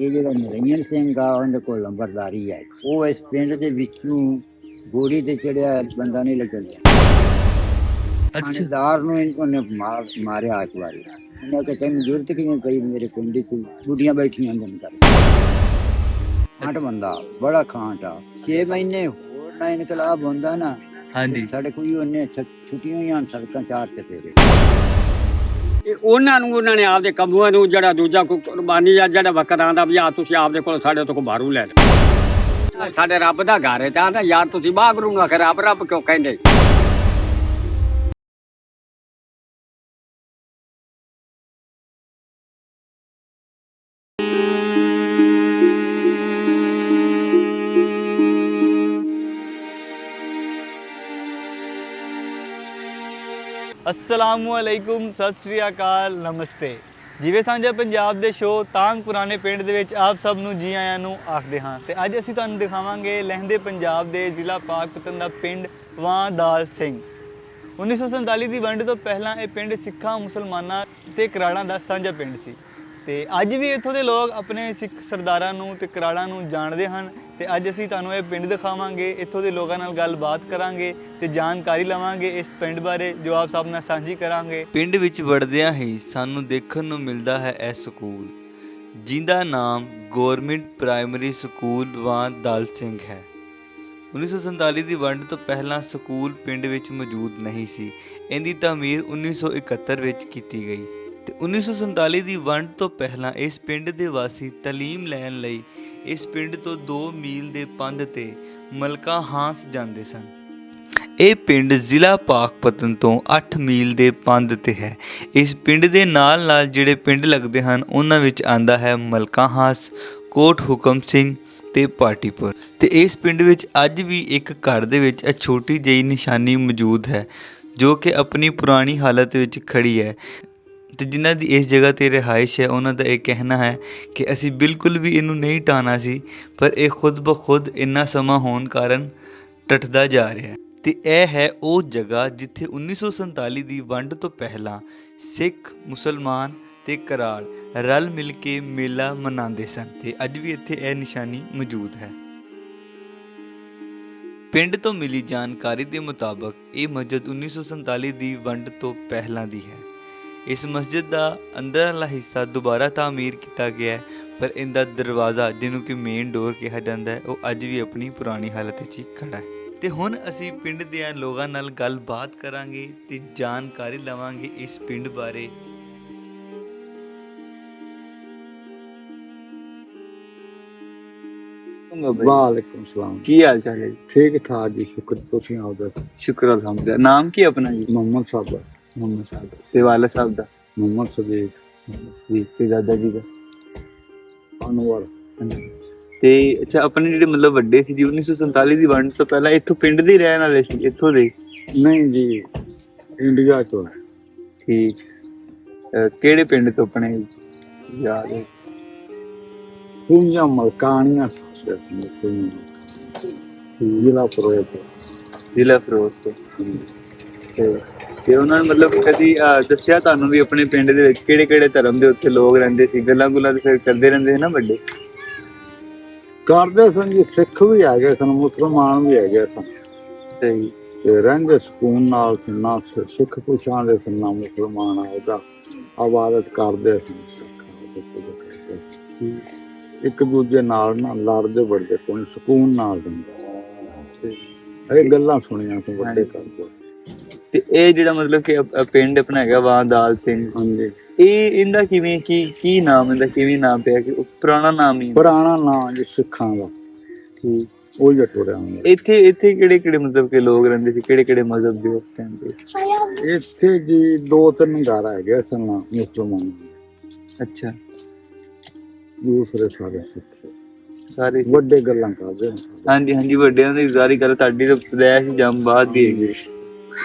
ਇਹ ਜਿਹੜਾ ਨਰਈਨ ਸਿੰਘ ਆ ਉਹਦੇ ਕੋਲ ਲੰਬਰਦਾਰੀ ਹੈ ਉਹ ਇਸ ਪਿੰਡ ਦੇ ਵਿੱਚੋਂ ਗੋੜੀ ਤੇ ਚੜਿਆ ਬੰਦਾ ਨਹੀਂ ਲੱਗਿਆ ਥਾਣੇਦਾਰ ਨੂੰ ਇਹਨੇ ਮਾਰ ਮਾਰਿਆ ਇੱਕ ਵਾਰੀ ਉਹਨੇ ਕਿ ਤੈਨੂੰ ਜ਼ਰੂਰਤ ਕਿਵੇਂ ਪਈ ਮੇਰੇ ਪਿੰਡ ਦੀ ਬੁੱਢੀਆਂ ਬੈਠੀਆਂ ਹੁੰਦੀਆਂ ਨੇ ਕਰ ਅੱਠ ਬੰਦਾ ਬੜਾ ਖਾਂਟ ਆ 6 ਮਹੀਨੇ ਹੋਰ ਨਾ ਇਨਕਲਾਬ ਹੁੰਦਾ ਨਾ ਹਾਂਜੀ ਸਾਡੇ ਕੋਈ ਉਹਨੇ ਛੁੱਟੀਆਂ ਹੀ ਹਨ ਸੜਕਾਂ ਚਾਰ ਤੇ ਤੇਰੇ ਇਹ ਉਹਨਾਂ ਨੂੰ, ਉਹਨਾਂ ਨੇ ਆਪਦੇ ਕੰਮੂਆਂ ਨੂੰ, ਜਿਹੜਾ ਦੂਜਾ ਕੋਈ ਕੁਰਬਾਨੀ ਆ, ਜਿਹੜਾ ਵਕਤ ਦਾ ਵੀ ਆ ਤੁਸੀਂ ਆਪਦੇ ਕੋਲ ਸਾਡੇ ਤੋਂ ਕੋ ਬਾਰੂ ਲੈ ਲਓ। ਸਾਡੇ ਰੱਬ ਦਾ ਘਰ ਹੈ, ਤਾਂ ਆਂਹਦਾ ਯਾਰ ਤੁਸੀਂ ਬਾਗਰੂ ਨੂੰ ਆਖੇ ਰੱਬ ਰੱਬ ਕਿਉਂ ਕਹਿੰਦੇ? ਅਸਲਾਮੁਅਲੈਕੁਮ, ਸਤਿ ਸ੍ਰੀ ਅਕਾਲ, ਨਮਸਤੇ। ਜਿਵੇਂ ਸਾਂਝਾ ਪੰਜਾਬ ਦੇ ਸ਼ੋਅ ਤਾਂਗ ਪੁਰਾਣੇ ਪਿੰਡ ਦੇ ਵਿੱਚ ਆਪ ਸਭ ਨੂੰ ਜੀ ਆਇਆਂ ਨੂੰ ਆਖਦੇ ਹਾਂ। ਤੇ ਅੱਜ ਅਸੀਂ ਤੁਹਾਨੂੰ ਦਿਖਾਵਾਂਗੇ ਲਹਿੰਦੇ ਪੰਜਾਬ ਦੇ ਜ਼ਿਲ੍ਹਾ ਪਾਕਪਤਨ ਦਾ ਪਿੰਡ ਵਾਂ ਦਾਲ ਸਿੰਘ। 1947 ਦੀ ਵੰਡ ਤੋਂ ਪਹਿਲਾਂ ਇਹ ਪਿੰਡ ਸਿੱਖਾਂ, ਮੁਸਲਮਾਨਾਂ ਤੇ ਕਰਾੜਾਂ ਦਾ ਸਾਂਝਾ ਪਿੰਡ ਸੀ। ਤੇ ਅੱਜ ਵੀ ਇੱਥੋਂ ਦੇ ਲੋਕ ਆਪਣੇ ਸਿੱਖ ਸਰਦਾਰਾਂ ਨੂੰ ਤੇ ਕਰਾੜਾਂ ਨੂੰ ਜਾਣਦੇ ਹਨ ਤੇ ਅੱਜ ਅਸੀਂ ਤੁਹਾਨੂੰ ਇਹ ਪਿੰਡ ਦਿਖਾਵਾਂਗੇ, ਇੱਥੋਂ ਦੇ ਲੋਕਾਂ ਨਾਲ ਗੱਲਬਾਤ ਕਰਾਂਗੇ ਤੇ ਜਾਣਕਾਰੀ ਲਵਾਂਗੇ ਇਸ ਪਿੰਡ ਬਾਰੇ, ਜੋ ਆਪ ਸਭ ਨਾਲ ਸਾਂਝੀ ਕਰਾਂਗੇ। ਪਿੰਡ ਵਿੱਚ ਵੜਦਿਆਂ ਹੀ ਸਾਨੂੰ ਦੇਖਣ ਨੂੰ ਮਿਲਦਾ ਹੈ ਇਹ ਸਕੂਲ, ਜਿੰਦਾ ਨਾਮ ਗਵਰਨਮੈਂਟ ਪ੍ਰਾਇਮਰੀ ਸਕੂਲ ਵਾਂ ਦਲ ਸਿੰਘ ਹੈ। 1947 ਦੀ ਵੰਡ ਤੋਂ ਪਹਿਲਾਂ ਸਕੂਲ ਪਿੰਡ ਵਿੱਚ ਮੌਜੂਦ ਨਹੀਂ ਸੀ। ਇਹਦੀ ਤਾਮੀਰ 1971 ਵਿੱਚ ਕੀਤੀ ਗਈ। ਤੇ 1947 ਦੀ ਵੰਡ ਤੋਂ ਪਹਿਲਾਂ ਇਸ ਪਿੰਡ ਦੇ ਵਾਸੀ ਤਾਲੀਮ ਲੈਣ ਲਈ ਇਸ ਪਿੰਡ ਤੋਂ 2 ਮੀਲ ਦੇ ਪੰਧ ਤੇ ਮਲਕਾ ਹਾਂਸ ਜਾਂਦੇ ਸਨ। ਇਹ ਪਿੰਡ ਜ਼ਿਲ੍ਹਾ ਪਾਕਪਤਨ ਤੋਂ 8 ਮੀਲ ਦੇ ਪੰਧ ਤੇ ਹੈ। ਇਸ ਪਿੰਡ ਦੇ ਨਾਲ ਨਾਲ ਜਿਹੜੇ ਪਿੰਡ ਲੱਗਦੇ ਹਨ, ਉਹਨਾਂ ਵਿੱਚ ਆਂਦਾ ਹੈ ਮਲਕਾ ਹਾਂਸ, ਕੋਟ ਹੁਕਮ ਸਿੰਘ ਤੇ ਪਾਟੀਪੁਰ। ਤੇ ਇਸ ਪਿੰਡ ਵਿੱਚ ਅੱਜ ਵੀ ਇੱਕ ਘਰ ਦੇ ਵਿੱਚ ਇਹ ਛੋਟੀ ਜਿਹੀ ਨਿਸ਼ਾਨੀ ਮੌਜੂਦ ਹੈ, ਜੋ ਕਿ ਆਪਣੀ ਪੁਰਾਣੀ ਹਾਲਤ ਵਿੱਚ ਖੜੀ ਹੈ। ਤੇ ਜਿਨ੍ਹਾਂ ਦੀ ਇਸ ਜਗ੍ਹਾ ਤੇ ਰਿਹਾਇਸ਼ ਹੈ, ਉਹਨਾਂ ਦਾ ਇਹ ਕਹਿਣਾ ਹੈ ਕਿ ਅਸੀਂ ਬਿਲਕੁਲ ਵੀ ਇਹਨੂੰ ਨਹੀਂ ਟਾਣਾ ਸੀ, ਪਰ ਇਹ ਖੁਦ ਬਖੁਦ ਇੰਨਾ ਸਮਾਂ ਹੋਣ ਕਾਰਨ ਟੱਟਦਾ ਜਾ ਰਿਹਾ ਹੈ। ਤੇ ਇਹ ਹੈ ਉਹ ਜਗ੍ਹਾ ਜਿੱਥੇ 1947 ਦੀ ਵੰਡ ਤੋਂ ਪਹਿਲਾਂ ਸਿੱਖ, ਮੁਸਲਮਾਨ ਤੇ ਕਰਾੜ ਰਲ ਮਿਲ ਕੇ ਮੇਲਾ ਮਨਾਉਂਦੇ ਸਨ ਤੇ ਅੱਜ ਵੀ ਇੱਥੇ ਇਹ ਨਿਸ਼ਾਨੀ ਮੌਜੂਦ ਹੈ। ਪਿੰਡ ਤੋਂ ਮਿਲੀ ਜਾਣਕਾਰੀ ਦੇ ਮੁਤਾਬਕ ਇਹ ਮਸਜਿਦ 1947 ਦੀ ਵੰਡ ਤੋਂ ਪਹਿਲਾਂ ਦੀ ਹੈ। ਇਸ ਮਸਜਿਦ ਦਾ ਅੰਦਰਲਾ ਹਿੱਸਾ ਦੁਬਾਰਾ ਤਾਮੀਰ ਕੀਤਾ ਗਿਆ ਹੈ ਪਰ ਇਹਦਾ ਦਰਵਾਜ਼ਾ ਜਿਹਨੂੰ ਕਿ ਮੇਨ ਡੋਰ ਕਿਹਾ ਜਾਂਦਾ ਹੈ ਉਹ ਅੱਜ ਵੀ ਆਪਣੀ ਪੁਰਾਣੀ ਹਾਲਤ ਵਿੱਚ ਹੀ ਖੜਾ ਹੈ। ਤੇ ਹੁਣ ਅਸੀਂ ਪਿੰਡ ਦੇ ਲੋਕਾਂ ਨਾਲ ਗੱਲਬਾਤ ਕਰਾਂਗੇ ਤੇ ਜਾਣਕਾਰੀ ਲਵਾਂਗੇ ਇਸ ਪਿੰਡ ਬਾਰੇ। ਵਾਲੇਕੁਮ ਸਲਾਮ। ਕੀ ਹਾਲ ਚਾਲ ਹੈ? ਠੀਕ ਠਾਕ ਜੀ ਸ਼ੁਕਰ ਤੁਸੀਂ ਆਉਦਾ ਸ਼ੁਕਰ ਅਲਹਮਦੁਲਿਲਾ। ਨਾਮ ਕੀ ਆਪਣਾ ਜੀ? ਮੁਹੰਮਦ ਸਾਹਿਬ ਮੁਹੰਮਦ ਸਾਹਿਬ ਤੇ ਵਾਲਾ ਸਾਹਿਬ ਦਾ। ਮੁਹੰਮਦ ਸਦੀਕ ਸਦੀਕ ਤੇ ਦਾਦਾ ਜੀ ਦਾ। ਅਨਵਰ। ਤੇ ਅੱਛਾ ਆਪਣੇ ਜਿਹੜੇ ਮਤਲਬ ਵੱਡੇ ਸੀ ਜੀ 1947 ਦੀ ਵੰਡ ਤੋਂ ਪਹਿਲਾਂ ਇੱਥੋਂ ਪਿੰਡ ਦੇ ਰਹਿਣ ਵਾਲੇ ਸੀ ਇੱਥੋਂ ਦੇ? ਨਹੀਂ ਜੀ ਇੰਡੀਆ ਤੋਂ ਹੈ। ਠੀਕ। ਕਿਹੜੇ ਪਿੰਡ ਤੋਂ ਆਪਣੇ ਯਾਦ ਹੈ? ਕੁੰਜਾਂ ਤੋਂ ਜ਼ਿਲ੍ਹਾ ਫਿਰੋਜ਼ਪੁਰ। ਜ਼ਿਲ੍ਹਾ ਫਿਰੋਜ਼ਪੁਰ। ਤੇ ਤੇ ਉਹਨਾਂ ਨੇ ਮਤਲਬ ਕਦੀ ਅਹ, ਦੱਸਿਆ ਤੁਹਾਨੂੰ ਵੀ ਆਪਣੇ ਪਿੰਡ ਦੇ ਵਿੱਚ ਕਿਹੜੇ ਕਿਹੜੇ ਧਰਮ ਦੇ ਉੱਥੇ ਲੋਕ ਰਹਿੰਦੇ ਸੀ? ਗੱਲਾਂ ਗੁੱਲਾਂ ਤੇ ਫਿਰ ਕਰਦੇ ਰਹਿੰਦੇ ਸੀ ਨਾ ਵੱਡੇ? ਕਰਦੇ ਸਨ ਜੀ ਸਿੱਖ ਵੀ ਹੈਗੇ ਸਨ ਮੁਸਲਮਾਨ ਵੀ ਹੈਗੇ ਸਨ। ਤੇ ਤੇ ਰਹਿੰਦੇ ਸਕੂਨ ਨਾਲ ਸੀ ਨਾ ਸਿ- ਸਿੱਖ ਪੁਛਾਂ ਦੇ ਸਨ ਨਾ ਮੁਸਲਮਾਨ ਆ ਉਹਦਾ ਆਬਾਦਤ ਕਰਦੇ ਸਨ। ਸਿੱਖ ਉਹਦੀ ਪੂਜਾ ਕਰਦੇ ਸੀ। ਇੱਕ ਦੂਜੇ ਨਾਲ ਨਾ ਲੜਦੇ ਵੜਦੇ ਕੋਈ ਸਕੂਨ ਨਾਲ ਰਹਿੰਦੇ ਇਹ ਗੱਲਾਂ ਸੁਣੀਆਂ ਤੋਂ ਵੱਡੇ ਕਰਦੇ ਤੇ ਇਹ ਜਿਹੜਾ ਮਤਲਬ ਕਿ ਪਿੰਡ ਆਪਣਾ ਹੈਗਾ ਵਾਂਦਾਲ ਸਿੰਘ। ਹਾਂਜੀ। ਇਹ ਇਹਦਾ ਕਿਵੇਂ ਕੀ ਕੀ ਨਾਮ ਇਹਦਾ ਕਿਵੇਂ ਨਾਮ ਪਿਆ ਕਿ ਪੁਰਾਣਾ ਨਾਮ ਹੀ ਪੁਰਾਣਾ ਨਾਂ ਜੀ ਸਿੱਖਾਂ ਦਾ। ਠੀਕ ਉਹ ਜਟੋੜਿਆ ਹੁੰਦਾ ਇੱਥੇ ਇੱਥੇ ਕਿਹੜੇ ਕਿਹੜੇ ਮਤਲਬ ਕਿ ਲੋਕ ਰਹਿੰਦੇ ਸੀ? ਕਿਹੜੇ ਕਿਹੜੇ ਮਜ਼ਹਬ ਦੇ ਉਸ ਟਾਈਮ ਤੇ ਇੱਥੇ ਜੀ ਦੋ ਤਿੰਨ ਘਰ ਹੈਗੇ ਸਨ ਮੁਸਲਮਾਨ। ਅੱਛਾ। ਦੂਸਰੇ ਸਾਰੇ ਸਾਰੇ ਵੱਡੇ ਗੱਲਾਂ ਕਰਦੇ ਹਾਂਜੀ ਹਾਂਜੀ ਵੱਡਿਆਂ ਦੀ ਸਾਰੀ ਗੱਲ ਤੁਹਾਡੀ ਤਾਂ ਪਦੈਸ਼ ਜੰਮ ਬਾਅਦ ਦੀ ਹੈਗੀ।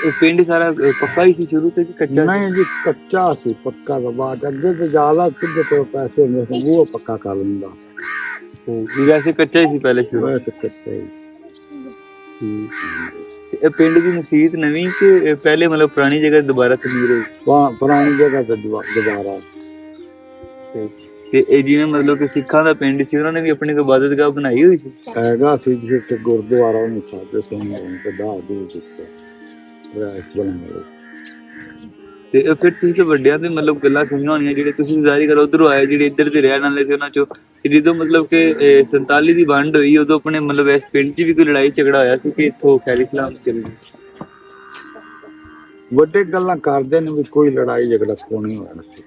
ਇਹ ਪਿੰਡ ਸਾਰਾ ਅ, ਪੱਕਾ ਹੀ ਸੀ ਸ਼ੁਰੂ ਤੋਂ ਕਿ ਕੱਚਾ ਸੀ? ਨਹੀਂ ਜੀ ਕੱਚਾ ਸੀ ਪੱਕਾ ਦਾ ਬਾਅਦ ਅੱਗੇ ਤੇ ਜ਼ਿਆਦਾ ਕਿੱਦੇ ਤੋਂ ਪੈਸੇ ਹੁੰਦੇ ਸੀ ਉਹ ਪੱਕਾ ਕਰ ਲੈਂਦਾ ਜੀ ਵੈਸੇ ਕੱਚਾ ਹੀ ਸੀ ਪਹਿਲੇ ਸ਼ੁਰੂ। ਵੈਸੇ ਕੱਚਾ ਹੀ। ਤੇ ਇਹ ਪਿੰਡ ਦੀ ਮਸਜਿਦ ਨਵੀਂ ਕਿ ਇਹ ਪਹਿਲੇ ਮਤਲਬ ਪੁਰਾਣੀ ਜਗ੍ਹਾ ਦੁਬਾਰਾ ਤਮੀਰ ਹੋਈ ਪੁਰਾ- ਪੁਰਾਣੀ ਜਗ੍ਹਾ ਤੇ ਦੁਬਾ- ਦੁਬਾਰਾ। ਤੇ ਤੇ ਇਹ ਜਿਵੇਂ ਮਤਲਬ ਕਿ ਸਿੱਖਾਂ ਦਾ ਪਿੰਡ ਸੀ ਉਹਨਾਂ ਨੇ ਵੀ ਆਪਣੀ ਕੋਈ ਇਬਾਦਤਗਾਹ ਬਣਾਈ ਹੋਈ ਸੀ? ਹੈਗਾ ਸੀ ਜਿੱਥੇ ਗੁਰਦੁਆਰਾ ਨੂੰ ਸਾਡੇ ਸੋਨੇ ਤੇ ਦਾ ਦੂਰ ਦਿੱਤਾ। ਰਾਇਸ ਬਣਾਇਆ ਤੇ ਇਹ ਫਿਰ ਤੁਸੀਂ ਤਾਂ ਵੱਡਿਆਂ ਦੇ ਮਤਲਬ ਗੱਲਾਂ ਸੁਣੀਆਂ ਹੋਣੀਆਂ ਜਿਹੜੇ ਤੁਸੀਂ ਜ਼ਾਰੀ ਕਰੋ ਉਧਰੋਂ ਆਏ ਜਿਹੜੇ ਇੱਧਰ ਦੇ ਰਹਿਣ ਵਾਲੇ ਸੀ ਉਹਨਾਂ ਚੋਂ ਕਿ ਜਦੋਂ ਮਤਲਬ ਕਿ ਇਹ 47 ਦੀ ਵੰਡ ਹੋਈ ਉਦੋਂ ਆਪਣੇ ਮਤਲਬ ਇਸ ਪਿੰਡ 'ਚ ਵੀ ਕੋਈ ਲੜਾਈ ਝਗੜਾ ਹੋਇਆ ਸੀ ਕਿ ਇੱਥੋਂ ਖੈਰ ਇਸਲਾਮ ਚੱਲ? ਗਈ ਵੱਡੇ ਗੱਲਾਂ ਕਰਦੇ ਨੇ ਵੀ ਕੋਈ ਲੜਾਈ ਝਗੜਾ ਕੋਈ ਨਹੀਂ ਹੋਇਆ? ਸੀ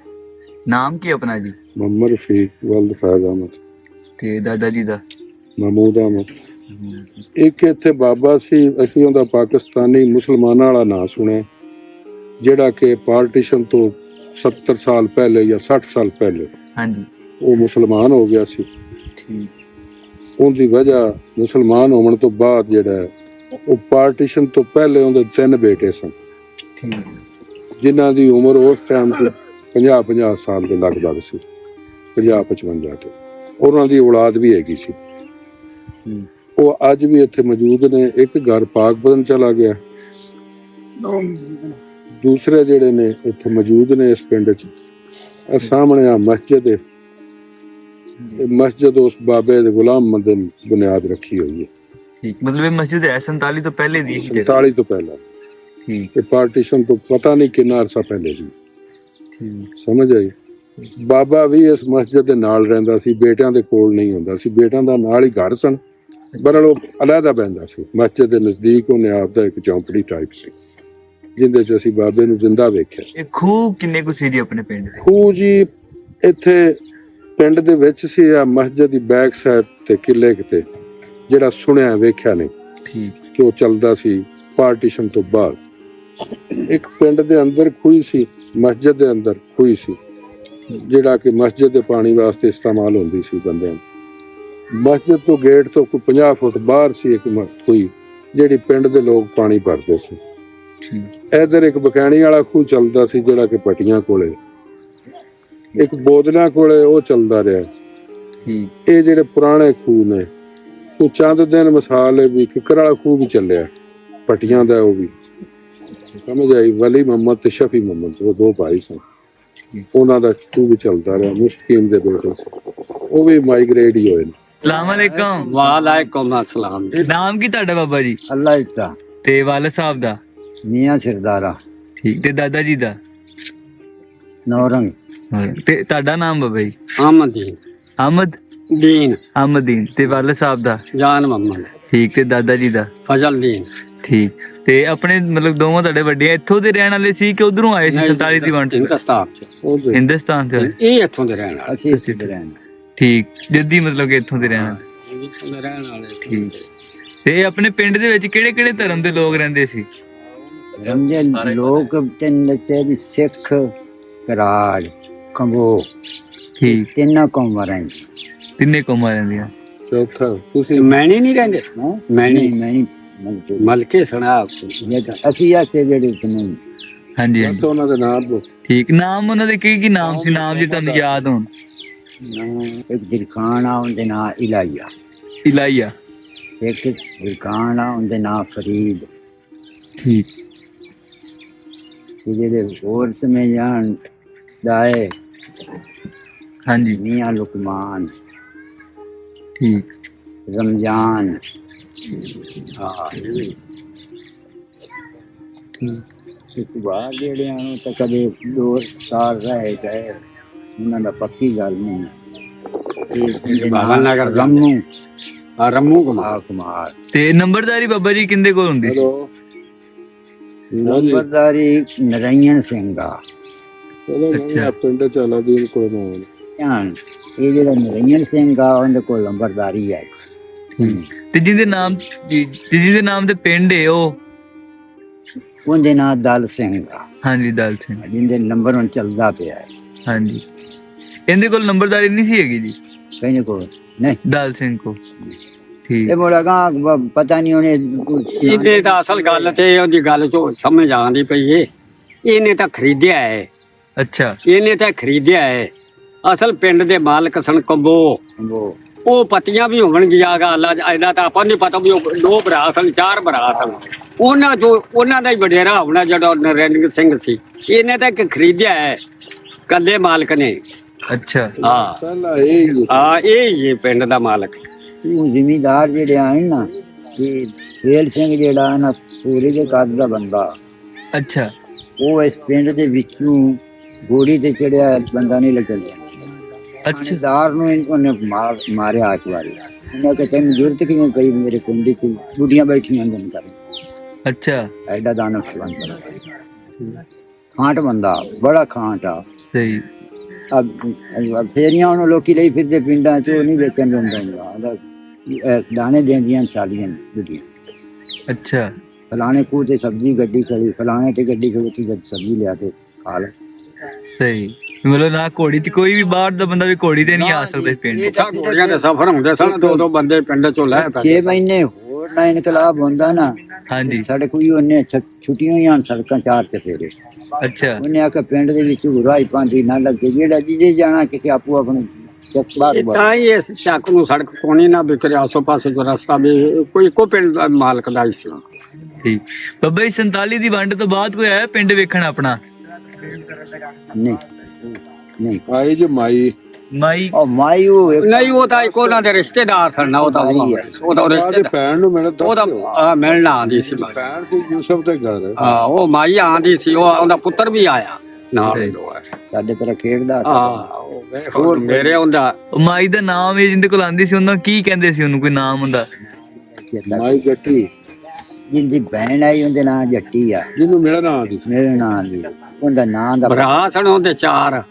ਨਾਮ ਕੀ ਆਪਣਾ ਜੀ? ਮੁਹੰਮਦ ਰਫੀਕ ਵਲਦ ਫੈਜ਼ ਅਹਿਮਦ। ਤੇ ਦਾਦਾ ਜੀ ਦਾ? ਮਹਿਮੂਦ ਅਹਿਮਦ। ਇੱਕ ਇੱਥੇ ਬਾਬਾ ਸੀ ਅਸੀਂ ਉਹਦਾ ਪਾਕਿਸਤਾਨੀ ਮੁਸਲਮਾਨਾਂ ਵਾਲਾ ਨਾਂ ਸੁਣਿਆ ਜਿਹੜਾ ਕਿ ਪਾਰਟੀਸ਼ਨ ਤੋਂ 70 ਸਾਲ ਪਹਿਲੇ ਜਾਂ 60 ਸਾਲ ਪਹਿਲੇ ਹਾਂਜੀ। ਉਹ ਮੁਸਲਮਾਨ ਹੋ ਗਿਆ ਸੀ। ਠੀਕ। ਉਹਦੀ ਵਜ੍ਹਾ ਮੁਸਲਮਾਨ ਹੋਣ ਤੋਂ ਬਾਅਦ ਜਿਹੜਾ ਉਹ ਪਾਰਟੀਸ਼ਨ ਤੋਂ ਪਹਿਲੇ ਉਹਦੇ ਤਿੰਨ ਬੇਟੇ ਸਨ। ਠੀਕ। ਜਿਨ੍ਹਾਂ ਦੀ ਉਮਰ ਉਸ ਟਾਈਮ ਤੇ 50 50 ਸਾਲ ਦੇ ਲਗਭਗ ਸੀ। 50 55 ਤੇ। ਉਹਨਾਂ ਦੀ ਔਲਾਦ ਵੀ ਹੈਗੀ ਸੀ। ਉਹ ਅੱਜ ਵੀ ਇੱਥੇ ਮੌਜੂਦ ਨੇ। ਇੱਕ ਘਰ ਪਾਕ ਬਦਨ ਚਲਾ ਗਿਆ। ਦੂਸਰੇ ਜਿਹੜੇ ਨੇ ਇੱਥੇ ਮੌਜੂਦ ਨੇ ਇਸ ਪਿੰਡ 'ਚ। ਸਾਹਮਣੇ ਆ ਮਸਜਿਦ ਹੈ। ਇਹ ਮਸਜਿਦ ਉਸ ਬਾਬੇ ਦੇ ਗੁਲਾਮ ਮੰਦ ਨੇ ਬੁਨਿਆਦ ਰੱਖੀ ਹੋਈ ਹੈ। ਠੀਕ ਮਤਲਬ ਇਹ ਮਸਜਿਦ ਹੈ 47 ਤੋਂ ਪਹਿਲੇ ਦੀ ਹੀ ਜਗ੍ਹਾ 47 ਤੋਂ ਪਹਿਲਾਂ। ਠੀਕ। ਇਹ ਪਾਰਟੀਸ਼ਨ ਤੋਂ ਪਤਾ ਨਹੀਂ ਕਿੰਨਾ ਅਰਸਾ ਪਹਿਲੇ ਦੀ। ਠੀਕ। ਸਮਝ ਆਈ? ਬਾਬਾ ਵੀ ਇਸ ਮਸਜਿਦ ਦੇ ਨਾਲ ਰਹਿੰਦਾ ਸੀ ਬੇਟਿਆਂ ਦੇ ਕੋਲ ਨਹੀਂ ਹੁੰਦਾ ਸੀ। ਬੇਟਿਆਂ ਦਾ ਨਾਲ ਹੀ ਘਰ ਸਨ। ਬਰਲ ਉਹ ਅਲੱਗਾ ਬੈਂਦਾ ਸੀ। ਮਸਜਿਦ ਦੇ ਨਜ਼ਦੀਕ ਉਹਨੇ ਆਪਦਾ ਇੱਕ ਚੌਂਪੜੀ ਟਾਈਪ ਸੀ। ਜਿੰਦੇ ਚ ਅਸੀਂ ਬਾਬੇ ਨੂੰ ਜ਼ਿੰਦਾ ਵੇਖਿਆ। ਇਹ ਖੂਹ ਕਿੰਨੇ ਕੁ ਸੀ ਜੀ ਆਪਣੇ ਪਿੰਡ ਦੇ? ਖੂਹ ਜੀ ਇੱਥੇ ਪਿੰਡ ਦੇ ਵਿੱਚ ਸੀ ਆ ਮਸਜਿਦ ਦੀ ਬੈਕ ਸਾਈਡ ਤੇ ਕਿਲੇ ਕਿਤੇ ਜਿਹੜਾ ਸੁਣਿਆ ਵੇਖਿਆ ਨਹੀਂ। ਠੀਕ। ਕਿ ਉਹ ਚੱਲਦਾ ਸੀ ਪਾਰਟੀਸ਼ਨ ਤੋਂ ਬਾਅਦ। ਇੱਕ ਪਿੰਡ ਦੇ ਅੰਦਰ ਖੂਹੀ ਸੀ ਮਸਜਿਦ ਦੇ ਅੰਦਰ ਖੂਹੀ ਸੀ। ਜਿਹੜਾ ਕਿ ਮਸਜਿਦ ਦੇ ਪਾਣੀ ਵਾਸਤੇ ਇਸਤੇਮਾਲ ਹੁੰਦੀ ਸੀ ਬੰਦਿਆਂ ਨੂੰ। ਮਸਜਿਦ ਤੋਂ ਗੇਟ ਤੋਂ ਕੋਈ 50 ਫੁੱਟ ਬਾਹਰ ਸੀ ਇੱਕ ਮ- ਖੂਹੀ ਜਿਹੜੀ ਪਿੰਡ ਦੇ ਲੋਕ ਪਾਣੀ ਭਰਦੇ ਸੀ। ਠੀਕ। ਇਧਰ ਇੱਕ ਬਕੈਣੀ ਵਾਲਾ ਖੂਹ ਚੱਲਦਾ ਸੀ ਜਿਹੜਾ ਕਿ ਪਟੀਆਂ ਕੋਲੇ। ਇੱਕ ਬੋਦਨਾ ਕੋਲੇ ਉਹ ਚੱਲਦਾ ਰਿਹਾ। ਠੀਕ। ਇਹ ਜਿਹੜੇ ਪੁਰਾਣੇ ਖੂਹ ਨੇ ਉਹ ਚੰਦ ਦਿਨ ਮਿਸਾਲ ਵੀ ਕਿਕਰ ਵਾਲਾ ਖੂਹ ਵੀ ਚੱਲਿਆ ਪਟੀਆਂ ਦਾ ਉਹ ਵੀ। ਸਮਝ ਆਈ? ਵਲੀ ਮੁਹੰਮਦ ਤੇ ਸ਼ਫੀ ਮੁਹੰਮਦ ਉਹ ਦੋ ਭਾਈ ਸਨ। ਉਹਨਾਂ ਦਾ ਖੂਹ ਵੀ ਚੱਲਦਾ ਰਿਹਾ ਮੁਸ਼ਕੀਮ ਦੇ ਬੇਟੇ ਸੀ। ਉਹ ਵੀ ਮਾਈਗ੍ਰੇਟ ਹੀ ਹੋਏ ਨੇ। ਸਲਾਮ ਅਲੈਕਮ। ਵਾਲੇਕੁਮ ਅਸਲਾਮ। ਨਾਮ ਕੀ ਤੁਹਾਡਾ ਬਾਬਾ ਜੀ? ਅੱਲਾ ਇਤਾ ਤੇ ਵਾਲਦ ਸਾਹਿਬ ਦਾ? ਮੀਆਂ ਸਰਦਾਰਾ। ਠੀਕ ਤੇ ਦਾਦਾ ਜੀ ਦਾ? ਨੌਰੰਗ। ਤੇ ਤੁਹਾਡਾ ਨਾਮ ਬਾਬਾ ਜੀ? ਅਹਮਦੀਨ। ਅਹਿਮਦ? ਦੀਨ। ਅਹਿਮਦੀਨ। ਤੇ ਵਾਲਦ ਸਾਹਿਬ ਦਾ? ਜਾਨ ਮੁਹੰਮਦ। ਠੀਕ ਤੇ ਦਾਦਾ ਜੀ ਦਾ? ਫਜ਼ਲ ਦੀਨ ਠੀਕ ਤੇ ਆਪਣੇ ਮਤਲਬ ਦੋਵਾਂ ਤੁਹਾਡੇ ਵੱਡੇ ਇੱਥੋਂ ਦੇ ਰਹਿਣ ਵਾਲੇ ਸੀ ਕਿ ਉਧਰੋਂ ਆਏ ਸੀ 47 ਦੀ ਵੰਡ? ਤੋਂ? ਹਿੰਦੁਸਤਾਨ ਚ। ਹਿੰਦੁਸਤਾਨ ਆਏ? ਇਹ ਇੱਥੋਂ ਦੇ ਰਹਿਣ ਵਾਲੇ। ਅਸੀਂ ਇੱਥੇ ਰਹਿਣ ਠੀਕ ਜੱਦੀ ਮਤਲਬ ਕਿ ਇੱਥੋਂ ਦੇ ਰਹਿਣ ਵਾਲੇ। ਇਹ ਇੱਥੋਂ ਦੇ ਰਹਿਣ ਵਾਲੇ ਠੀਕ। ਤੇ ਆਪਣੇ ਪਿੰਡ ਦੇ ਵਿੱਚ ਕਿਹੜੇ ਕਿਹੜੇ ਧਰਮ ਦੇ ਲੋਕ ਰਹਿੰਦੇ ਸੀ? ਰਮਜੇ ਲੋਕ ਤਿੰਨ ਦੱਸੇ ਵੀ ਸਿੱਖ ਕਰਾੜ ਕੰਗੋ ਠੀਕ। ਤਿੰਨਾਂ ਕੌਮਾਂ ਰਹਿੰਦੇ ਤਿੰਨੇ ਕੌਮਾਂ ਰਹਿੰਦੀਆਂ। ਚੌਥਾ ਤੁਸੀਂ ਮੈਣੀ ਨਹੀਂ ਰਹਿੰਦੇ? ਹਾਂ? ਮੈਣੀ ਨਹੀਂ। ਮੈਂ ਨਹੀਂ ਮੰਨਦੇ ਮਲਕੇ ਸੁਣਾ ਅਸੀਂ ਆਸੇ ਜਿਹੜੇ ਕਿ ਨਹੀਂ। ਹਾਂਜੀ ਉਹਨਾਂ ਦੇ ਨਾਮ ਠੀਕ ਨਾਮ ਉਹਨਾਂ ਦੇ ਕੀ ਕੀ ਨਾਮ ਸੀ? ਨਾਮ ਜੇ ਤੁਹਾਨੂੰ ਯਾਦ ਹੋਣ। ਨਾ, ਇੱਕ ਦਿਲਖਾਨ ਆ ਉਹਦੇ ਨਾਂ ਇਲਾਈਆ ਇਲਾਈਆ ਇੱਕ ਦਿਲਖਾਨ ਆ ਉਹਦੇ ਨਾਂ ਫਰੀਦ। ਠੀਕ। ਤੇ ਜਿਹੜੇ ਹੋਰ ਸਮੇਂ ਜਾਣ ਦਾਏ ਹਾਂਜੀ। ਮੀਆਂ ਲੁਕਮਾਨ। ਠੀਕ। ਰਮਜ਼ਾਨ। ਹਾਂ। ਠੀਕ। ਇੱਕ ਵਾਰ ਜਿਹੜੇ ਨੂੰ ਤਾਂ ਕਦੇ ਦੋ ਸਾਲ ਰਹਿ ਗਏ। ਉਹਨਾਂ ਦਾ ਪੱਕੀ ਗੱਲ ਨਹੀਂ ਇਹ ਬਾਬਾ ਨਾਂ ਨਗਰ ਰੰਮੂ ਆ ਰੰਮੂ ਕੁਮਾਰ। ਕੁਮਾਰ। ਤੇ ਨੰਬਰਦਾਰੀ ਬਾਬਾ ਜੀ ਕਿੰਦੇ ਕੋਲ ਹੁੰਦੀ ਸੀ? ਜੀ। ਨੰਬਰਦਾਰੀ ਨਰੈਣ ਸਿੰਘ ਆ। ਚਲੋ ਅੱਛਾ। ਮੈਂ ਪਿੰਡ ਚ ਅਲਾਦੀਨ ਕੋਲ ਨਾਮ ਧਿਆਨ ਇਹ ਜਿਹੜਾ ਨਰੈਣ ਸਿੰਘ ਆ ਉਹਦੇ ਕੋਲ ਨੰਬਰਦਾਰੀ ਹੈ। ਤੇ ਜਿਹਦੇ ਨਾਮ ਜੀ- ਜਿਹਦੇ ਨਾਮ ਤੇ ਪਿੰਡ ਹੈ ਉਹ? ਉਹਦੇ ਨਾਂ ਦਲ ਸਿੰਘ ਆ। ਹਾਂਜੀ ਦਲ ਸਿੰਘ। ਜਿੰਦੇ ਨੰਬਰ ਹੁਣ ਚੱਲਦਾ ਪਿਆ ਹੈ। ਹਾਂਜੀ। ਇਹਦੇ ਕੋਲ ਨੰਬਰਦਾਰੀ ਨਹੀਂ ਸੀ ਹੈਗੀ ਜੀ? ਕਹਿੰਦੇ ਕੋਲ? ਨਹੀਂ। ਦਲ ਸਿੰਘ ਕੋ ਠੀਕ। ਇਹ ਮੋੜਾ ਗਾ ਪਤਾ ਨਹੀਂ ਉਹਨੇ ਇਹਦੇ ਤਾਂ ਅਸਲ ਗੱਲ ਤੇ ਉਹਦੀ ਗੱਲ ਚੋਂ ਸਮਝ ਆਉਂਦੀ ਪਈ ਏ। ਇਹਨੇ ਤਾਂ ਖਰੀਦਿਆ ਹੈ ਅੱਛਾ। ਇਹਨੇ ਤਾਂ ਖਰੀਦਿਆ ਹੈ ਅਸਲ ਪਿੰਡ ਦੇ ਮਾਲਕ ਸਨ ਕੰਬੋ। ਉਹ ਪਤੀਆਂ ਵੀ ਹੋਣਗੀਆਂ ਗਾ ਅੱਲਾ ਇਹਦਾ ਤਾਂ ਆਪਾਂ ਨਹੀਂ ਪਤਾ ਵੀ ਉਹ ਦੋ ਭਰਾ ਸਨ ਚਾਰ ਭਰਾ ਸਨ। ਉਹਨਾਂ ਜੋ ਉਹਨਾਂ ਦਾ ਹੀ ਵਡੇਰਾ ਹੋਣਾ ਜਿਹੜਾ ਨਰਿੰਦਰ ਸਿੰਘ ਸੀ। ਇਹਨੇ ਤਾਂ ਇੱਕ ਖਰੀਦਿਆ ਹੈ ਕੱਲੇ ਮਾਲਕ ਨੇ। ਅੱਛਾ। ਹਾਂ। ਪਹਿਲਾਂ ਇਹ ਹੀ ਇਹ ਹੀ ਪਿੰਡ ਦਾ ਮਾਲਕ। ਉਹ ਜ਼ਿਮੀਦਾਰ ਜਿਹੜੇ ਆਏ ਨਾ ਕਿ ਵੇਲ ਸਿੰਘ ਜਿਹੜਾ ਨਾ ਪੂਰੇ ਦੇ ਕੱਦ ਦਾ ਬੰਦਾ। ਅੱਛਾ। ਉਹ ਇਸ ਪਿੰਡ ਦੇ ਵਿੱਚੋਂ ਗੋੜੀ ਤੇ ਚੜਿਆ ਬੰਦਾ ਨਹੀਂ ਲੱਗਦਾ ਅੱਛਾ। ਥਾਣੇਦਾਰ ਨੂੰ ਇਹਨ- ਉਹਨੇ ਮਾਰ ਮਾਰਿਆ ਆਚ ਵਾਰੀ। ਉਹਨੇ ਕਿ ਤੈਨੂੰ ਜ਼ਰੂਰਤ ਕਿਵੇਂ ਪਈ ਮੇਰੇ ਪਿੰਡ ਚ ਬੁੱਢੀਆਂ ਬੈਠੀਆਂ ਅੰਦਰ। ਕਰ ਅੱਛਾ। ਐਡਾ ਦਾਨਵ ਖਾਂਟ ਬੰਦਾ ਬੜਾ ਖਾਂਟ ਆ। ਸਹੀ। ਫੇਰੀਆਂ ਉਹਨੂੰ ਲੋਕੀ ਲਈ ਫਿਰਦੇ ਪਿੰਡਾਂ ਚ ਉਹ ਨਹੀਂ ਵੇਚਣ ਦਿੰਦਾ ਹੁੰਦਾ ਦਾਣੇ ਦੇਂਦੀਆਂ ਸਾਲੀਆਂ ਬੁੱਢੀਆਂ ਅੱਛਾ। ਫਲਾਣੇ ਕੂ ਤੇ ਸਬਜ਼ੀ ਗੱਡੀ ਖੜੀ ਫਲਾਣੇ ਤੇ ਗੱਡੀ ਖੜੀ ਤੇ ਜਦ ਸਬਜ਼ੀ ਲਿਆ ਤੇ ਖਾ ਲੈ। ਸਹੀ। ਮਤਲਬ ਨਾ ਘੋੜੀ ਤੇ ਕੋਈ ਵੀ ਬਾਹਰ ਦਾ ਬੰਦਾ ਵੀ ਘੋੜੀ ਤੇ ਨਹੀਂ ਆ ਸਕਦਾ ਪਿੰਡ। ਉੱਥਾ ਘੋੜੀਆਂ ਦੇ ਸਫ਼ਰ ਹੁੰਦੇ ਸਨ ਦੋ ਦੋ ਬੰਦੇ ਪਿੰਡ ਚੋਂ ਲੈ ਪੈ 6 ਮਹੀਨੇ ਹੋਰ ਨਾ ਇਨਕਲਾਬ ਹੁੰਦਾ ਨਾ। ਹਾਂਜੀ। ਸਾਡੇ ਕੋਈ ਉਹਨੇ ਛ- ਛੁੱਟੀਆਂ ਹੀ ਹਨ ਸੜਕਾਂ ਚਾਰ ਤੇ ਫੇਰੇ ਅੱਛਾ। ਉਹਨੇ ਆ ਕੇ ਪਿੰਡ ਦੇ ਵਿੱਚ ਰਾਈ ਪਾਂਦੀ ਨਾ ਲੱਗੇ ਜਿਹੜਾ ਜਿਹਦੇ ਜਾਣਾ ਕਿਸੇ ਆਪੋ ਆਪਣੇ ਚੱਕ ਬਾਹਰ ਬਾਹਰ। ਤਾਂ ਹੀ ਇਸ ਸ਼ੱਕ ਨੂੰ ਸੜਕ ਕੋਣੀ ਨਾ ਵਿਕਰੇ ਆਸੋ ਪਾਸੇ ਜੋ ਰਸਤਾ ਵੀ ਕੋਈ ਇੱਕੋ ਪਿੰਡ ਦਾ ਮਾਲਕ ਦਾ ਹੀ ਸੀ। ਠੀਕ। ਬੱਬਾ ਜੀ 47 ਦੀ ਵੰਡ ਤੋਂ ਬਾਅਦ ਕੋਈ ਆਇਆ ਪਿੰਡ ਵੇਖਣ ਆਪਣਾ? ਨਹੀਂ ਨਹੀਂ। ਆਏ ਜੇ ਮਾਈ। ਮਾਈ ਉਹ ਮਾਇਓ ਇੱਕ ਨਹੀਂ ਉਹ ਤਾਂ ਇੱਕ ਉਹਨਾਂ ਦੇ ਰਿਸ਼ਤੇਦਾਰ ਸਨ ਨਾ ਉਹ ਤਾਂ ਪਤਾ ਨਹੀਂ ਹੈ। ਉਹਦਾ ਰਿਸ਼ਤੇਦਾਰ ਭੈਣ ਨੂੰ ਮਿਲਣ ਉਹਦਾ ਆ, ਮਿਲਣ ਆਂਦੀ ਸੀ ਮਾਈ। ਭੈਣ ਸੀ ਯੂਸਫ ਦੇ ਘਰ। ਆ ਉਹ ਮਾਈ ਆਂਦੀ ਸੀ ਉਹ ਉਹਦਾ ਪੁੱਤਰ ਵੀ ਆਇਆ ਨਾਲ ਸਹੀ। ਦੋ ਹੈ। ਸਾਡੇ ਤਰ੍ਹਾਂ ਖੇਡਦਾ ਆ ਉਹ ਮੇਰੇ ਹੁੰਦਾ। ਉਹ ਮਾਈ ਦਾ ਨਾਮ ਇਹ ਜਿੰਦੇ ਕੋਲ ਆਂਦੀ ਸੀ ਉਹਨਾਂ ਕੀ ਕਹਿੰਦੇ ਸੀ ਉਹਨੂੰ ਕੋਈ ਨਾਮ ਹੁੰਦਾ? ਮਾਈ ਗੱਟੀ ਜਿੰਦੀ ਭੈਣ ਆਈ ਉਹਦੇ ਨਾਂ ਜੱਟੀ ਆ। ਜਿਹਨੂੰ ਮਿਲਣ ਆਉਂਦੀ ਸੀ। ਮੇਰੇ ਨਾਂ ਦੀ ਉਹਦਾ ਨਾਂ ਦਾ ਭਰਾ ਸਨ ਉਹਦੇ ਚਾਰ।